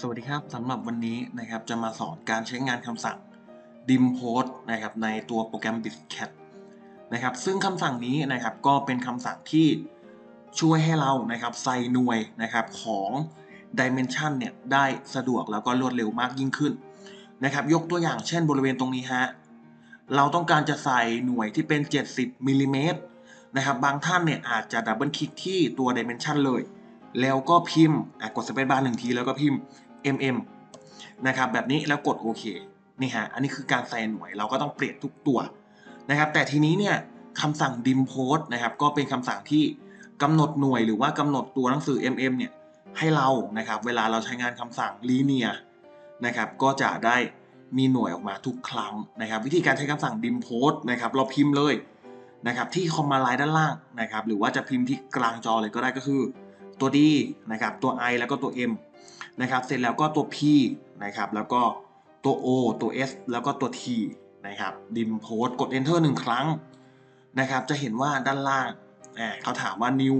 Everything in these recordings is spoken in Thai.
สวัสดีครับสำหรับวันนี้นะครับจะมาสอนการใช้งานคำสั่ง dim post นะครับในตัวโปรแกรม BizCat นะครับซึ่งคำสั่งนี้นะครับก็เป็นคำสั่งที่ช่วยให้เรานะครับใส่หน่วยนะครับของ dimension เนี่ยได้สะดวกแล้วก็รวดเร็วมากยิ่งขึ้นนะครับยกตัวอย่างเช่นบริเวณตรงนี้ฮะเราต้องการจะใส่หน่วยที่เป็น 70มิลลิเมตรนะครับบางท่านเนี่ยอาจจะดับเบิลคลิกที่ตัว dimension เลย แล้วก็พิมพ์กดสเปซบาร์หนึ่งทีแล้วก็พิมพ์ mm นะครับแบบนี้แล้วกดโอเคนี่ฮะอันนี้คือการใส่หน่วยเราก็ต้องเปลี่ยนทุกตัวนะครับ แต่ทีนี้เนี่ยคำสั่ง dim post นะครับ ก็เป็นคำสั่งที่กำหนดหน่วยหรือว่ากำหนดตัวหนังสือ mm เนี่ยให้เรานะครับ เวลาเราใช้งานคำสั่ง linear นะครับ ก็จะได้มีหน่วยออกมาทุกครั้งนะครับ วิธีการใช้คำสั่ง dim post นะครับ เราพิมพ์เลยนะครับที่คอมมานด์ไลน์ด้านล่างนะครับ หรือว่าจะพิมพ์ที่กลางจอเลยก็ได้ก็คือ ตัว D นะครับตัว I แล้วก็ตัว M นะครับเสร็จแล้วก็ตัว P นะครับแล้วก็ตัว O ตัว S แล้วก็ตัว T นะครับดิมโพสกด Enter หนึ่งครั้งนะครับจะเห็นว่าด้านล่างเขาถามว่า new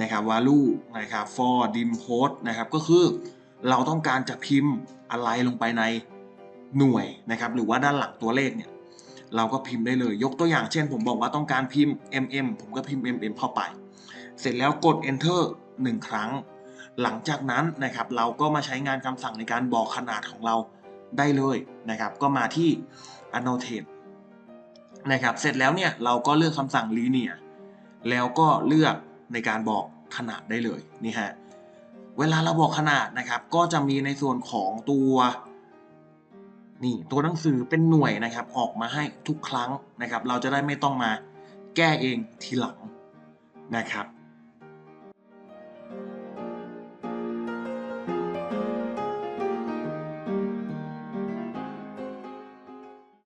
นะครับ value นะครับ for dim post นะครับก็คือเราต้องการจะพิมพ์อะไรลงไปในหน่วยนะครับหรือว่าด้านหลังตัวเลขเนี่ยเราก็พิมพ์ได้เลยยกตัวอย่างเช่น ผมบอกว่าต้องการพิมพ์ mm ผมก็พิมพ์ mm เข้าไป เสร็จแล้วกด enter หนึ่งครั้ง หลังจากนั้นนะครับเราก็มาใช้งานคำสั่งในการบอกขนาดของเราได้เลยนะครับ ก็มาที่ annotate นะครับเสร็จแล้วเนี่ยเราก็เลือกคำสั่ง linear แล้วก็เลือกในการบอกขนาดได้เลยนี่ฮะเวลาเราบอกขนาดนะครับ ก็จะมีในส่วนของตัวนี่ตัวหนังสือเป็นหน่วยนะครับ ออกมาให้ทุกครั้งนะครับ เราจะได้ไม่ต้องมาแก้เองทีหลังนะครับ